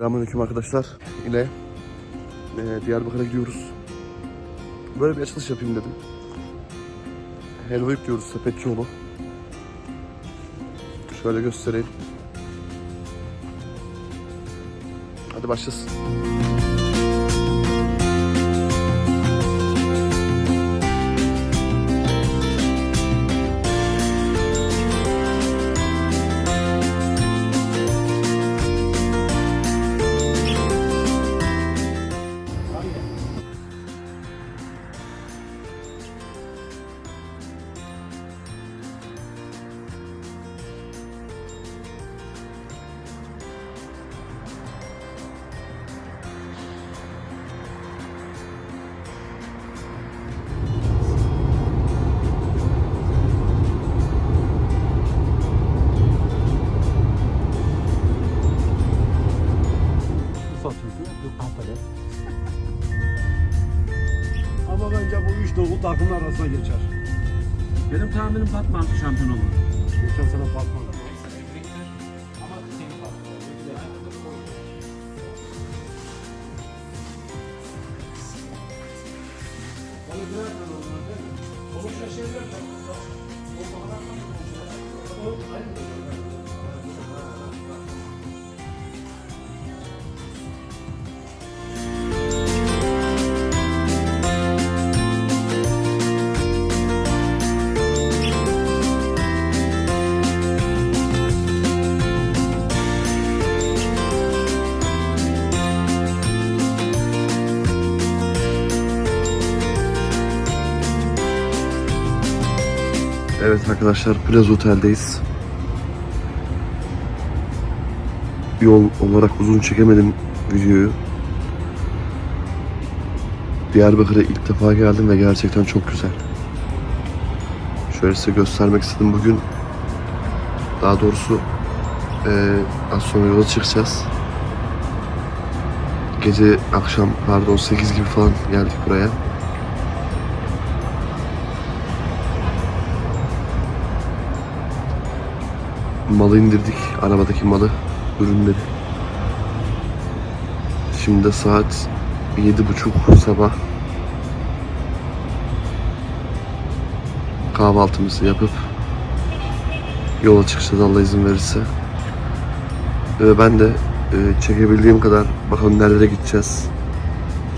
Selamünaleyküm arkadaşlar. Yine e, Diyarbakır'a gidiyoruz. Böyle bir açılış yapayım dedim. Helva yüklüyoruz Sepetçioğlu. Şöyle göstereyim. Hadi başlasın. Takımın arasına geçer. Benim tahminim Batman şampiyon olur. Geçen sene Batman'da. Evet arkadaşlar Plaza Otel'deyiz. Yol olarak uzun çekemedim videoyu. Diyarbakır'a ilk defa geldim ve gerçekten çok güzel. Şöyle size göstermek istedim bugün. Daha doğrusu eee, az sonra yola çıkacağız. Gece akşam pardon 8 gibi falan geldik buraya. Malı indirdik. Arabadaki malı, ürünleri. Şimdi de saat yedi buçuk sabah. Kahvaltımızı yapıp yola çıkacağız Allah izin verirse. Ve ben de e, çekebildiğim kadar bakalım nerelere gideceğiz.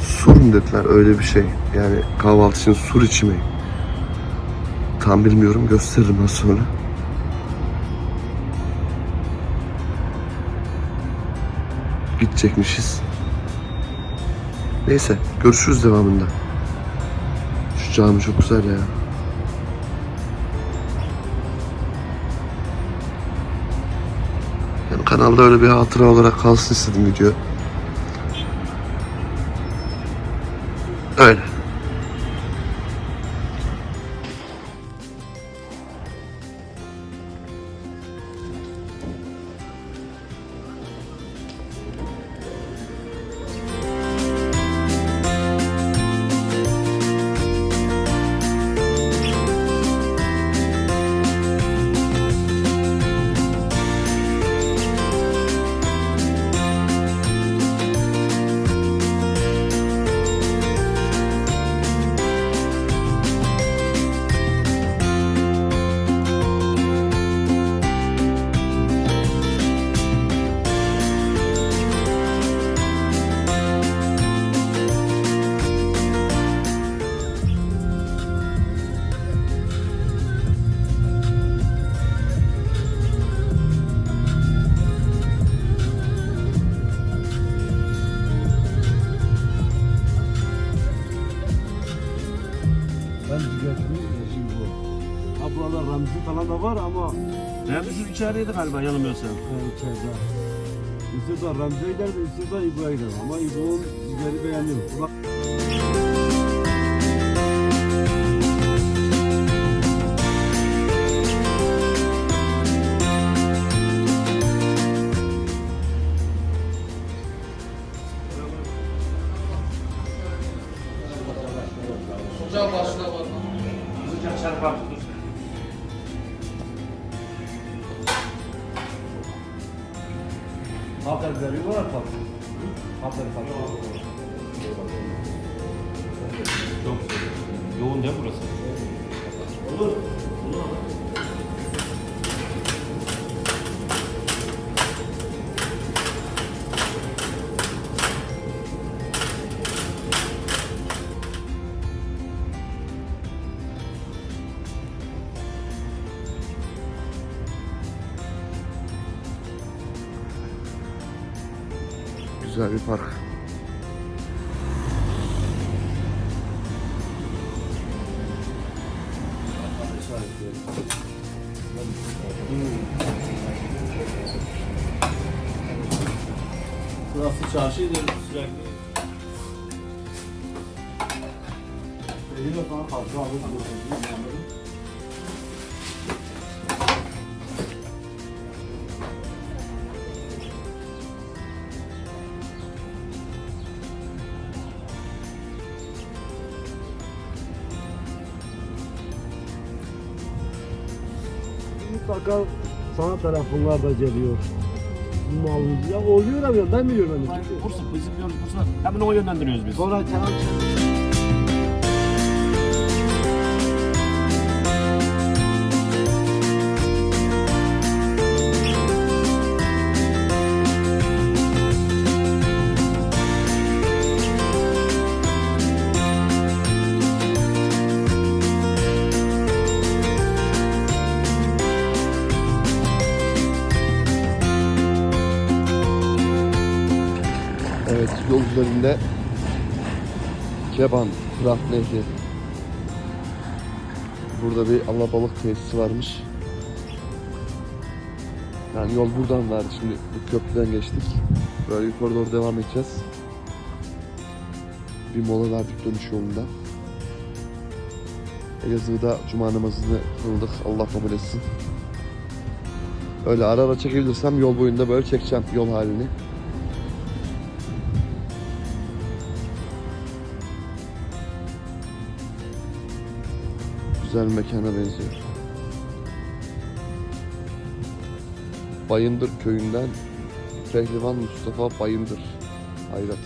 Sur mu dediler öyle bir şey. Yani kahvaltı için sur içi? Tam bilmiyorum gösteririm az sonra. Gidecekmişiz. Neyse görüşürüz devamında. Şu cami çok güzel ya. Yani kanalda öyle bir hatıra olarak kalsın istedim video. Rejim bu. Ha Ramzi falan da var ama şu içerideydi galiba yanılmıyorsam. e, içeride. İstiyorsan Ramzi'ye giderim, istiyorsan İbo'ya giderim. Ama İbo'nun biberi beğendim. Ulan Sıcak çarpar. haber veriyorlar tabii. Çok yoğun değil mi burası? Güzel bir park. Burası çarşıydı sürekli. Elimle falan fazla alıyorsunuz. Mutlaka sana tarafından da geliyor. Mal ya oluyor ama ben biliyorum hani. Bursa, bizim diyoruz Bursa. Hemen o yönlendiriyoruz biz. Sonra Kenan üzerinde Keban, Fırat Nehri. Burada bir alabalık tesisi varmış. Yani yol buradan var. Şimdi bu köprüden geçtik. Böyle yukarı doğru devam edeceğiz. Bir mola verdik dönüş yolunda. Elazığ'da cuma namazını kıldık. Allah kabul etsin. Öyle ara ara çekebilirsem yol boyunda böyle çekeceğim yol halini. Güzel mekana benziyor. Bayındır köyünden Pehlivan Mustafa Bayındır. Hayrat.